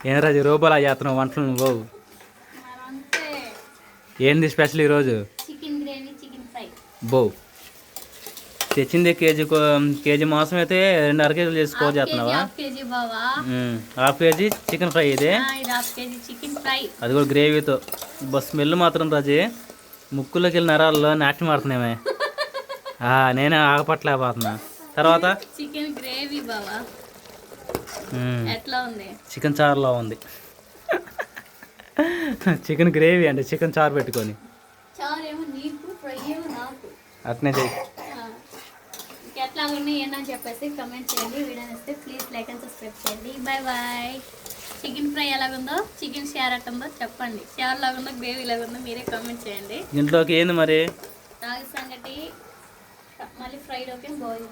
ఏం రాజు రూపాయలు చేస్తున్నావు వంటలు నువ్వు ఏంది స్పెషల్ ఈరోజు? బో తెచ్చింది కేజీ కేజీ మాంసం అయితే రెండు అర కేజీలు చేసుకో చేస్తున్నావా? హాఫ్ కేజీ చికెన్ ఫ్రై ఇది? అది కూడా గ్రేవీతో. బస్ స్మెల్ మాత్రం రాజీ. ముక్కులోకి వెళ్ళి నరాల్లో నాట్యం ఆడుతున్నామే. నేనే ఆగపట్టలేకపోతున్నా. తర్వాత? చికెన్ గ్రేవీ బావా. ఎట్లా ఉంది? చికెన్ చారులో ఉంది. చికెన్ గ్రేవీ అంటే చికెన్ చారు పెట్టుకొని. అట్నే చెయ్యి ఆ, ఇంకెట్లా ఉన్నాయి ఏంటని చెప్పేసి కమెంట్ చేయండి. వీడియో ఇస్తే ప్లీజ్ లైక్ అండ్ సబ్స్క్రైబ్ చేయండి. బాయ్ బాయ్ చికెన్ ఫ్రై ఎలాగుందో చికెన్ షేర్ ఎట్టుందో చెప్పండి. షేర్ లాగుందో గ్రేవీ లాగుందో మీరే కామెంట్ చేయండి. ఇంట్లోకి ఏంది మరి? రాగి సంగటి మళ్ళీ ఫ్రైలోకి బాయిల్